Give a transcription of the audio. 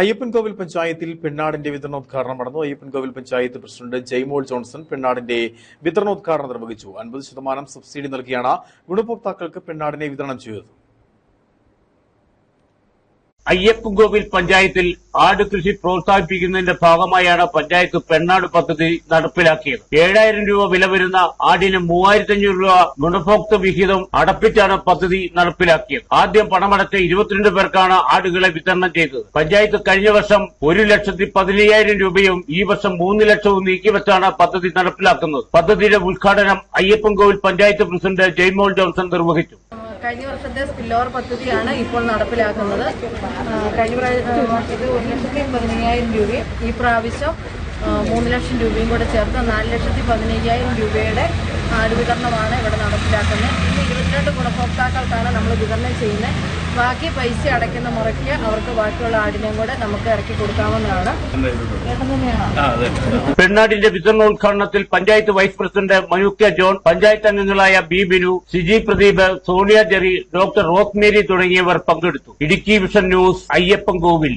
അയ്യപ്പൻകോവിൽ പഞ്ചായത്തിൽ പെണ്ണാടിന്റെ വിതരണോദ്ഘാടനം നടന്നു. അയ്യപ്പൻകോവിൽ പഞ്ചായത്ത് പ്രസിഡന്റ് ജയ്മോൾ ജോൺസൺ പെണ്ണാടിന്റെ വിതരണോദ്ഘാടനം നിർവഹിച്ചു. അൻപത് ശതമാനം സബ്സിഡി നൽകിയാണ് ഗുണഭോക്താക്കൾക്ക് പെണ്ണാടിനെ വിതരണം ചെയ്തത്. അയ്യപ്പൻകോവിൽ പഞ്ചായത്തിൽ ആട് കൃഷി പ്രോത്സാഹിപ്പിക്കുന്നതിന്റെ ഭാഗമായാണ് പഞ്ചായത്ത് പെണ്ണാട് പദ്ധതി നടപ്പിലാക്കിയത്. ഏഴായിരം രൂപ വില വരുന്ന ആടിന് മൂവായിരത്തഞ്ഞൂറ് രൂപ ഗുണഭോക്തൃ വിഹിതം അടപ്പിച്ചാണ് പദ്ധതി നടപ്പിലാക്കിയത്. ആദ്യം പണമടച്ച ഇരുപത്തിരണ്ട് പേർക്കാണ് ആടുകളെ വിതരണം ചെയ്തത്. പഞ്ചായത്ത് കഴിഞ്ഞ വർഷം ഒരു ലക്ഷത്തി പതിനയ്യായിരം രൂപയും ഈ വർഷം മൂന്ന് ലക്ഷവും നീക്കിവെച്ചാണ് പദ്ധതി നടപ്പിലാക്കുന്നത്. പദ്ധതിയുടെ ഉദ്ഘാടനം അയ്യപ്പൻകോവിൽ പഞ്ചായത്ത് പ്രസിഡന്റ് ജയ്മോൾ ജോൺസൺ നിർവഹിച്ചു. കഴിഞ്ഞ വർഷത്തെ സ്പില്ലോവർ പദ്ധതിയാണ് ഇപ്പോൾ നടപ്പിലാക്കുന്നത്. കഴിഞ്ഞ ഇത് ഒരു ലക്ഷത്തി പതിനയ്യായിരം രൂപയും ഈ പ്രാവശ്യം മൂന്ന് ലക്ഷം രൂപയും കൂടെ ചേർത്ത് നാല് ലക്ഷത്തി പതിനയ്യായിരം രൂപയുടെ ആട് വിതരണമാണ് ഇവിടെ നടപ്പിലാക്കുന്നത്. ഇന്ന് ഇരുപത്തിരണ്ട് ഗുണഭോക്താക്കൾക്കാണ് നമ്മൾ വിതരണം ചെയ്യുന്നത്. ബാക്കി പൈസ അടയ്ക്കുന്ന മുറയ്ക്ക് അവർക്ക് ബാക്കിയുള്ള ആടിനെയും കൂടെ നമുക്ക് ഇറക്കി കൊടുക്കാവുന്നതാണ്. പെണ്ണാടിന്റെ വിതരണ ഉദ്ഘാടനത്തിൽ വിതരണോദ്ഘാടനത്തിൽ panchayat vice president Manu K John panchayat അംഗങ്ങളായ B Binu Siji Pradeep Sonia Jerry doctor Rosemary തുടങ്ങിയവർ പങ്കെടുത്തു. Idukki vision news Ayyappancoil